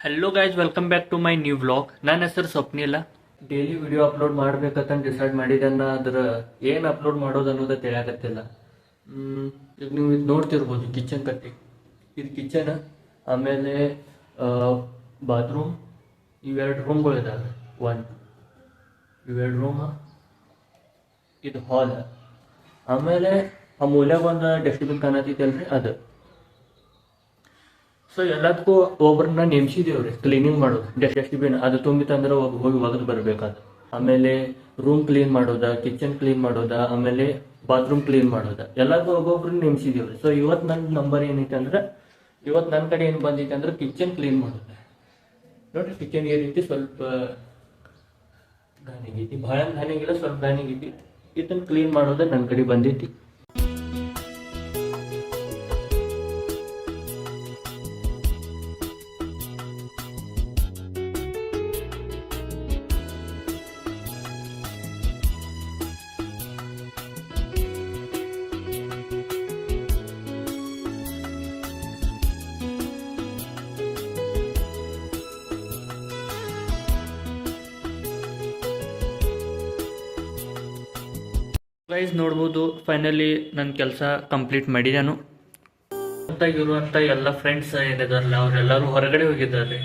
Hello guys welcome back to my new vlog ನನ್ನ ಹೆಸರು ಸ್ವಪ್ನಿಲ್ಲ. ಡೈಲಿ ವಿಡಿಯೋ ಅಪ್ಲೋಡ್ ಮಾಡ್ಬೇಕಂತ ಡಿಸೈಡ್ ಮಾಡಿದ್ದನ್ನ ಅದ್ರ ಏನು ಅಪ್ಲೋಡ್ ಮಾಡೋದು ಅನ್ನೋದು ತಿಳಿಯಾಕತ್ತಿಲ್ಲ. ಹ್ಮ್, ಈಗ ನೀವು ಇದು ನೋಡ್ತಿರ್ಬೋದು ಕಿಚನ್ ಕಟ್ಟಿ. ಇದು ಕಿಚನ್ ಆಮೇಲೆ ಬಾತ್ರೂಮ್ ಇವೆರಡು ರೂಮ್ಗಳು ಇದಾವೆ. ಒನ್ ಇವೆರಡು ರೂಮ್ ಇದು ಹಾಲ್ ಆಮೇಲೆ ಆ ಮೂಲ್ಯಾಗ ಒಂದು ಡಸ್ಟ್ಬಿನ್ ಕಾಣತೈತಲ್ರಿ ಅದು. ಸೊ ಎಲ್ಲದಕ್ಕೂ ಒಬ್ಬರನ್ನ ನೇಮಿಸಿದೇವ್ರಿ ಕ್ಲೀನಿಂಗ್ ಮಾಡೋದು. ಡಸ್ಟ್ಬಿನ್ ಅದು ತುಂಬಿತಂದ್ರೆ ಒಬ್ಬ ಹೋಗಿ ಒಗೆದು ಬರಬೇಕಾದ. ಆಮೇಲೆ ರೂಮ್ ಕ್ಲೀನ್ ಮಾಡೋದ ಕಿಚನ್ ಕ್ಲೀನ್ ಮಾಡೋದ, ಆಮೇಲೆ ಬಾತ್ರೂಮ್ ಕ್ಲೀನ್ ಮಾಡೋದ. ಎಲ್ಲದಕ್ಕೂ ಒಬ್ಬೊಬ್ರನ್ನ ನೇಮಿಸಿದೇವ್ರಿ ಸೊ ಇವತ್ತು ನನ್ನ ನಂಬರ್ ಏನೈತೆ ಅಂದ್ರೆ ಇವತ್ತು ನನ್ನ ಕಡೆ ಏನು ಬಂದೈತೆ ಅಂದ್ರೆ ಕಿಚನ್ ಕ್ಲೀನ್ ಮಾಡೋದು. ನೋಡ್ರಿ ಕಿಚನ್ ಏನೈತಿ ಸ್ವಲ್ಪ ಗಾನಿಗೈತಿ ಭಾಳ ಗಾನಿಗಿಲ್ಲ ಸ್ವಲ್ಪ ಗಾನಿಗೈತಿ ಇದನ್ನು ಕ್ಲೀನ್ ಮಾಡೋದು ನನ್ನ ಕಡೆ ಬಂದೈತಿ. ಗೈಸ್ ನೋಡ್ಬೋದು ಫೈನಲಿ ನನ್ನ ಕೆಲಸ ಕಂಪ್ಲೀಟ್ ಮಾಡಿದಾನು ಇರುವಂತ ಎಲ್ಲ ಫ್ರೆಂಡ್ಸ್ ಏನಿದಾರಲ್ಲ, ಅವರೆಲ್ಲರೂ ಹೊರಗಡೆ ಹೋಗಿದ್ದಾರೆ.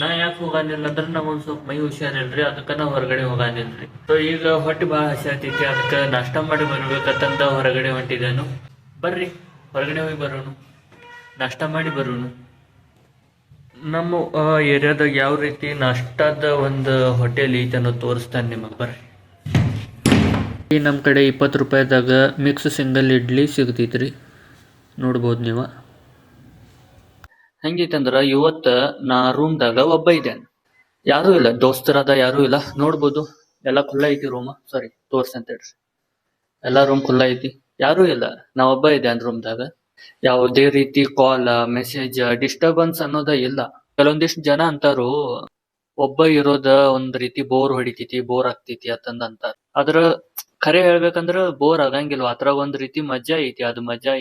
ನಾ ಯಾಕೆ ಹೋಗಾನಿಲ್ಲ ಅಂದ್ರೆ ನಾವು ಒಂದು ಸ್ವಲ್ಪ ಮೈ ಹುಷಾರಿಲ್ರಿ, ಅದಕ್ಕೆ ನಾ ಹೊರಗಡೆ ಹೋಗಾನಿಲ್ರಿ. ಸೊ ಈಗ ಹೊಟ್ಟೆ ಭಾಳ ಹಸಿ ಆತೈತಿ ಅದಕ್ಕೆ ನಾಷ್ಟ ಮಾಡಿ ಬರ್ಬೇಕಂತಂದ ಹೊರಗಡೆ ಹೊಂಟಿದ್ದೇನು ಬರ್ರಿ, ಹೊರಗಡೆ ಹೋಗಿ ಬರೋಣ. ನಾಷ್ಟ ಮಾಡಿ ಬರೋಣ. ನಮ್ಮ ಏರಿಯಾದಾಗ ಯಾವ ರೀತಿ ನಾಷ್ಟದ ಒಂದು ಹೋಟೆಲ್ ಐತೆ ಅನ್ನೋದು ತೋರಿಸ್ತಾನೆ ನಿಮಗೆ, ಬರ್ರಿ. ನಮ್ಮ ಕಡೆ ಇಪ್ಪತ್ತು ರೂಪಾಯಿದಾಗ ಮಿಕ್ಸ್ ಸಿಂಗಲ್ ಇಡ್ಲಿ ಸಿಗ್ತೈತ್ರಿ. ನೋಡ್ಬೋದು ನೀವು. ಹೆಂಗೈತಂದ್ರ ಇವತ್ತು ನಾ ರೂಮ್ದಾಗ ಒಬ್ಬ ಇದ್ದೇನೆ ಯಾರೂ ಇಲ್ಲ, ದೋಸ್ತರಾದ ಯಾರೂ ಇಲ್ಲ. ನೋಡ್ಬೋದು. ಎಲ್ಲ ಖುಲ್ಲ ಐತಿ ರೂಮ್ ಸಾರಿ ತೋರ್ಸ್ ಅಂತ ಹೇಳ್ರಿ. ಎಲ್ಲ ರೂಮ್ ಖುಲ್ಲ ಐತಿ. ಯಾರೂ ಇಲ್ಲ. ನಾ ಒಬ್ಬ ಇದ್ದೇನೆ ರೂಮ್ದಾಗ ಯಾವುದೇ ರೀತಿ ಕಾಲ್ ಮೆಸೇಜ್ ಡಿಸ್ಟರ್ಬೆನ್ಸ್ ಅನ್ನೋದ ಇಲ್ಲ. ಕೆಲವೊಂದಿಷ್ಟು ಜನ ಅಂತಾರು, ಒಬ್ಬ ಇರೋದ ಒಂದ್ ರೀತಿ ಬೋರ್ ಹೊಡಿತೈತಿ ಬೋರ್ ಆಗ್ತೈತಿ ಅಂತಂದ್ ಅಂತಾರ. ಅದ್ರ ಖರೆ ಹೇಳ್ಬೇಕಂದ್ರ ಬೋರ್ ಆಗಂಗಿಲ್ವ? ಅದ್ರಾಗ ಒಂದ್ ರೀತಿ ಮಜಾ ಐತಿ. ಅದು ಮಜಾ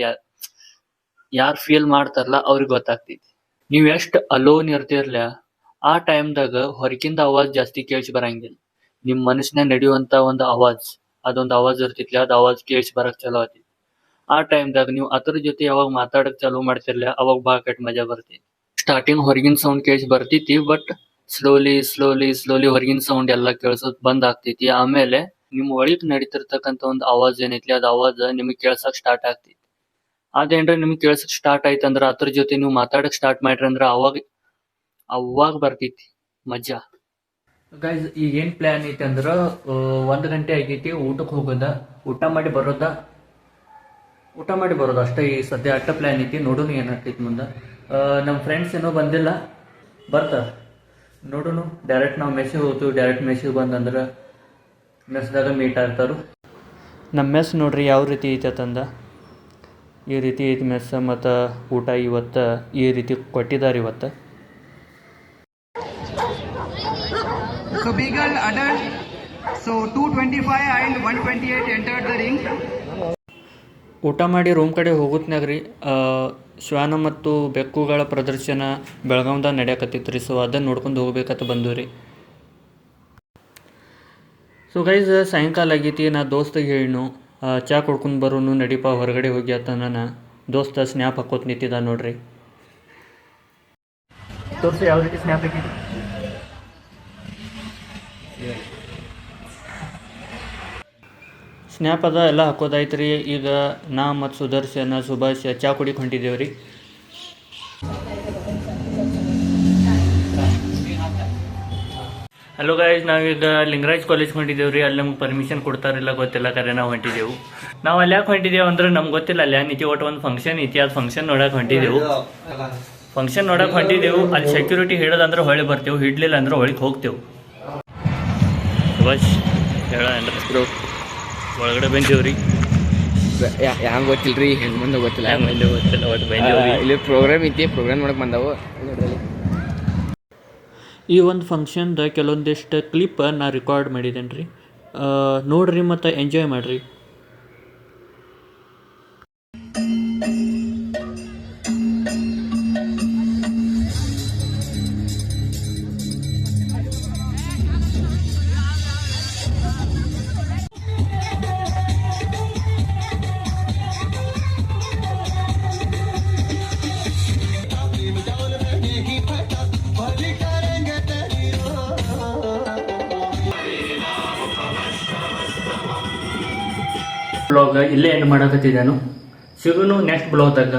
ಯಾರ್ ಫೀಲ್ ಮಾಡ್ತಾರಲ್ಲ ಅವ್ರಿಗೆ ಗೊತ್ತಾಗ್ತೈತಿ. ನೀವ್ ಎಷ್ಟ್ ಅಲೋನ್ ಇರ್ತಿರ್ಲ, ಆ ಟೈಮ್ದಾಗ ಹೊರಗಿಂದ ಅವಾಜ್ ಜಾಸ್ತಿ ಕೇಳಿಸಿ ಬರಂಗಿಲ್ಲ. ನಿಮ್ ಮನಸ್ಸಿನ ನಡೆಯುವಂತ ಒಂದು ಅವಾಜ್ ಅದೊಂದ್ ಅವಾಜ್ ಇರ್ತೈತಿ ಅದ್ ಅವಾಜ್ ಕೇಳಿಸಿ ಬರಕ್ ಚಲೋ ಆತಿ ಆ ಟೈಮ್ದಾಗ ನೀವು ಅದ್ರ ಜೊತೆ ಯಾವಾಗ ಮಾತಾಡಕ್ ಚಾಲೂ ಮಾಡ್ತಿರ್ಲ, ಅವಾಗ ಬಾ ಕೆಟ್ಟ ಮಜಾ ಬರ್ತೈತಿ. ಸ್ಟಾರ್ಟಿಂಗ್ ಹೊರಗಿನ ಸೌಂಡ್ ಕೇಳಿಸಿ ಬರ್ತೈತಿ ಬಟ್ ಸ್ಲೋಲಿ ಸ್ಲೋಲಿ ಸ್ಲೋಲಿ ಹೊರಗಿನ ಸೌಂಡ್ ಎಲ್ಲ ಕೇಳಿಸೋದ್ ಬಂದ್ ಆಗ್ತೈತಿ. ಆಮೇಲೆ ನಿಮ್ ಒಳಗ್ ನಡೀತಿರ್ತಕ್ಕಂತ ಒಂದು ಆವಾಜ್ ಏನೈತಿ ಅದ್ ಅವಾಜ್ ನಿಮಗ್ ಕೇಳ್ಸಕ್ ಸ್ಟಾರ್ಟ್ ಆಗ್ತೈತಿ. ಅದೇನ್ರ ನಿಮ್ಗ್ ಕೇಳ್ಸಕ್ ಸ್ಟಾರ್ಟ್ ಆಯ್ತಂದ್ರ ಅದ್ರ ಜೊತೆ ನೀವು ಮಾತಾಡಕ್ ಸ್ಟಾರ್ಟ್ ಮಾಡ್ರಿ ಅಂದ್ರ ಅವಾಗ ಅವಾಗ ಬರ್ತೈತಿ ಮಜಾ. ಗೈಸ್ ಈಗ ಏನ್ ಪ್ಲಾನ್ ಐತಿ ಅಂದ್ರ ಒಂದ್ ಗಂಟೆ ಆಗೈತಿ ಊಟಕ್ಕೆ ಹೋಗೋದ, ಊಟ ಮಾಡಿ ಬರೋದ. ಊಟ ಮಾಡಿ ಬರೋದು ಅಷ್ಟೇ ಈ ಸದ್ಯ ಅಟ್ಟ ಪ್ಲಾನ್ ಐತಿ, ನೋಡೋಣ ಏನಾಗ್ತೈತಿ ಮುಂದ. ನಮ್ಮ ನಮ್ ಫ್ರೆಂಡ್ಸ್ ಏನೋ ಬಂದಿಲ್ಲ. ಬರ್ತಾರ. ನೋಡೋಣ ಡೈರೆಕ್ಟ್ ನಾವು ಮೆಸೇಜ್ ಹೋಗ್ತೀವಿ ಡೈರೆಕ್ಟ್ ಮೆಸ್ಸಿಗೆ ಬಂದಂದ್ರ ಮೆಸ್ದಾಗ ಮೀಟ್ ಆಗ್ತಾರು ನಮ್ಮ ಮೆಸ್ ನೋಡ್ರಿ ಯಾವ ರೀತಿ ಐತೆ ತಂದ? ಈ ರೀತಿ ಐತಿ ಮೆಸ್ ಮತ್ತು ಊಟ ಇವತ್ತು ಈ ರೀತಿ ಕೊಟ್ಟಿದ್ದಾರೆ ಇವತ್ತು. So Beagle adult, so 225 and 128 entered the ring. ಊಟ ಮಾಡಿ ರೂಮ್ ಕಡೆ ಹೋಗುತ್ನ್ಯಾಗ ರೀ ಶ್ವಾನ ಮತ್ತು ಬೆಕ್ಕುಗಳ ಪ್ರದರ್ಶನ ಬೆಳಗಾವ್ದಾಗ ನಡೆಯಕತ್ತಿತ್ತು ರೀ ಸೊ ಅದನ್ನು ನೋಡ್ಕೊಂಡು ಹೋಗ್ಬೇಕಂತ ಬಂದು ರೀ. ಸೊ ಗೈಸ್ ಸಾಯಂಕಾಲ ಆಗೈತಿ, ನಾ ದೋಸ್ತಿಗೆ ಹೇಳಿನು ಚಾ ಕೊಡ್ಕೊಂಡು ಬರೋನು, ನಡಿಪ, ಹೊರಗಡೆ ಹೋಗಿ ಆತ ದೋಸ್ತ ಸ್ನ್ಯಾಪ್ ಹಾಕೋತ್ ನಿಂತಿದ್ದ ನೋಡ್ರಿ. ತೋರಿಸಿ ಯಾವ ರೀತಿ ಸ್ನ್ಯಾಪ್ ಹಾಕಿದ್ರಿ ಸ್ನ್ಯಾಪ್ ಅದ, ಎಲ್ಲ ಹಾಕೋದಾಯ್ತು ರೀ ಈಗ ನಾ ಮತ್ತು ಸುದರ್ಶನ, ಸುಭಾಷ್, ಚಾ ಕುಡಿಕೊಂಡಿದ್ದೇವೆ ರೀ ಹಲೋ ಗಾಯ್ಸ್ ನಾವೀಗ ಲಿಂಗರಾಜ್ ಕಾಲೇಜ್ ಹೊಂಟಿದ್ದೇವೆ ರೀ. ಅಲ್ಲಿ ನಮ್ಗೆ ಪರ್ಮಿಷನ್ ಕೊಡ್ತಾರಿಲ್ಲ ಗೊತ್ತಿಲ್ಲ. ಕರೆ ನಾವು ಹೊಂಟಿದ್ದೆವು ನಾವು ಅಲ್ಲಿ ಯಾಕೆ ಹೊಂಟಿದ್ದೇವೆ ಅಂದ್ರೆ ನಮ್ಗೆ ಗೊತ್ತಿಲ್ಲ. ಅಲ್ಲಿ ಏನ್ ಐತಿ ಒಟ್ಟು ಒಂದು ಫಂಕ್ಷನ್ ಐತಿ. ಅದು ಫಂಕ್ಷನ್ ನೋಡಕ್ಕೆ ಹೊಂಟಿದ್ದೆವು ಫಂಕ್ಷನ್ ನೋಡಕ್ಕೆ ಹೊಂಟಿದ್ದೆವು ಅಲ್ಲಿ ಸೆಕ್ಯೂರಿಟಿ ಹಿಡೋದಂದ್ರೆ ಹೊಳೆ ಬರ್ತೇವೆ. ಹಿಡ್ಲಿಲ್ಲ ಅಂದ್ರೆ ಹೊಳಿಗೆ ಹೋಗ್ತೇವೆ. ಬಸ್ ಹೇಳ ಒಳಗಡೆ ಬಂದೇವು ರೀ. ಹ್ಯಾಂಗ ಗೊತ್ತಿಲ್ರಿ. ಹೆಂಗ್ ಮುಂದೆ ಗೊತ್ತಿಲ್ಲ. ಮುಂದೆ ಗೊತ್ತಿಲ್ಲ. ಒಟ್ಟು ಇಲ್ಲಿ ಪ್ರೋಗ್ರಾಮ್ ಐತಿ. ಪ್ರೋಗ್ರಾಮ್ ನೋಡಕ್ಕೆ ಬಂದಾವು. ಈ ಒಂದು ಫಂಕ್ಷನ್ದ ಕೆಲವೊಂದಿಷ್ಟು ಕ್ಲಿಪ್ ನಾ ರೆಕಾರ್ಡ್ ಮಾಡಿದ್ದೇನೆ ರೀ ನೋಡ್ರಿ ಮತ್ತು ಎಂಜಾಯ್ ಮಾಡಿರಿ. ಬ್ಲಾಗ್ ಇಲ್ಲೇ ಎಂಡ್ ಮಾಡಕತ್ತಿದ್ದೇನು ಸಿಗುನು ನೆಕ್ಸ್ಟ್ ಬ್ಲಾಗ್ದಾಗ